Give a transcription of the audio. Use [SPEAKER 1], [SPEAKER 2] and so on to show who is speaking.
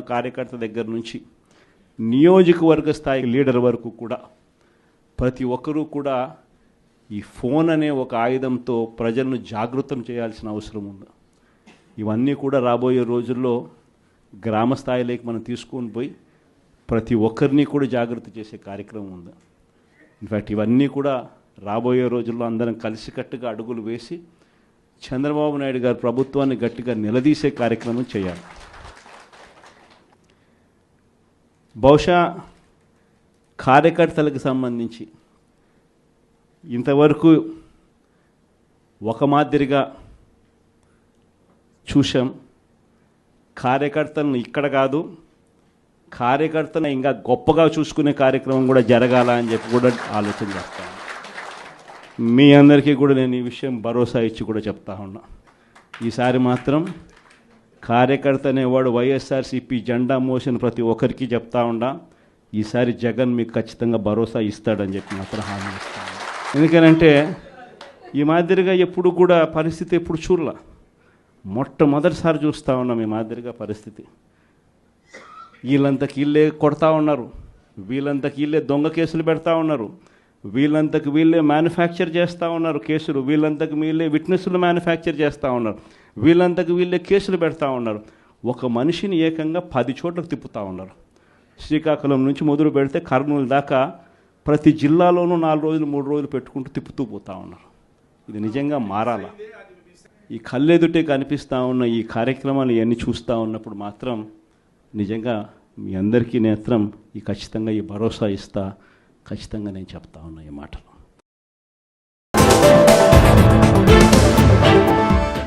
[SPEAKER 1] కార్యకర్త దగ్గర నుంచి నియోజకవర్గ స్థాయి లీడర్ వరకు కూడా ప్రతి ఒక్కరూ కూడా ఈ ఫోన్ అనే ఒక ఆయుధంతో ప్రజలను జాగృతం చేయాల్సిన అవసరం ఉంది. ఇవన్నీ కూడా రాబోయే రోజుల్లో గ్రామ స్థాయిలోకి మనం తీసుకొని పోయి ప్రతి ఒక్కరిని కూడా జాగృతి చేసే కార్యక్రమం ఉంది. ఇన్ఫ్యాక్ట్ ఇవన్నీ కూడా రాబోయే రోజుల్లో అందరం కలిసికట్టుగా అడుగులు వేసి చంద్రబాబు నాయుడు గారు ప్రభుత్వాన్ని గట్టిగా నిలదీసే కార్యక్రమం చేయాలి. బహుశా కార్యకర్తలకు సంబంధించి ఇంతవరకు ఒక మాదిరిగా చూసాం కార్యకర్తలను ఇక్కడ కాదు కార్యకర్తను ఇంకా గొప్పగా చూసుకునే కార్యక్రమం కూడా జరగాల అని చెప్పి కూడా ఆలోచన చేస్తాను. మీ అందరికీ కూడా నేను ఈ విషయం భరోసా ఇచ్చి కూడా చెప్తా ఉన్నా. ఈసారి మాత్రం కార్యకర్త అనేవాడు వైఎస్ఆర్సీపీ జెండా మోసిన ప్రతి ఒక్కరికి చెప్తా ఉండా ఈసారి జగన్ మీకు ఖచ్చితంగా భరోసా ఇస్తాడని చెప్పి మాత్రం హామీ ఇస్తాను. ఎందుకనంటే ఈ మాదిరిగా ఎప్పుడు కూడా పరిస్థితి ఎప్పుడు చూడలా. మొట్టమొదటిసారి చూస్తూ ఉన్నాం ఈ మాదిరిగా పరిస్థితి. వీళ్ళంతకు వీళ్ళే కొడతా ఉన్నారు వీళ్ళంతకు వీళ్ళే దొంగ కేసులు పెడతా ఉన్నారు వీళ్ళంతకు వీళ్ళే మ్యానుఫ్యాక్చర్ చేస్తూ ఉన్నారు కేసులు వీళ్ళంతకు వీళ్ళే విట్నెస్లు మ్యానుఫ్యాక్చర్ చేస్తూ ఉన్నారు. వీళ్ళంతకు వీళ్ళే కేసులు పెడతా ఉన్నారు. ఒక మనిషిని ఏకంగా పది చోట్లకు తిప్పుతూ ఉన్నారు. శ్రీకాకుళం నుంచి మొదలు పెడితే కర్నూలు దాకా ప్రతి జిల్లాలోనూ నాలుగు రోజులు మూడు రోజులు పెట్టుకుంటూ తిప్పుతూ పోతా ఉన్నారు. ఇది నిజంగా మారాలా. ఈ కళ్ళెదుటే కనిపిస్తూ ఉన్న ఈ కార్యక్రమాలు ఇవన్నీ చూస్తూ ఉన్నప్పుడు మాత్రం నిజంగా మీ అందరికీ నేత్రం ఈ ఖచ్చితంగా ఈ భరోసా ఇస్తా. ఖచ్చితంగా నేను చెప్తా ఉన్నా ఈ మాటలు.